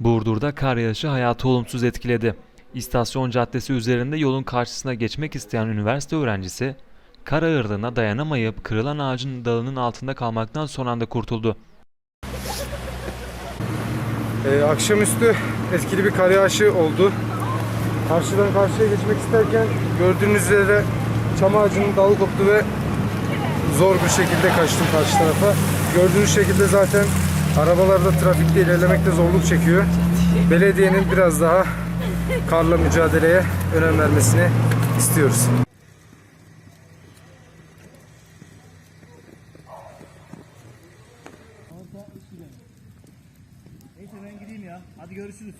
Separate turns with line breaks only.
Burdur'da kar yağışı hayatı olumsuz etkiledi. İstasyon Caddesi üzerinde yolun karşısına geçmek isteyen üniversite öğrencisi, kar ağırlığına dayanamayıp kırılan ağacın dalının altında kalmaktan son anda kurtuldu.
Ee, akşamüstü etkili bir kar yağışı oldu. Karşıdan karşıya geçmek isterken gördüğünüz üzere çam ağacının dalı koptu ve zor bir şekilde kaçtım karşı tarafa. Gördüğünüz şekilde zaten arabalarda trafikte ilerlemekte zorluk çekiyor. Belediyenin biraz daha karla mücadeleye önem vermesini istiyoruz.
Neyse ben gideyim ya. Hadi görüşürüz.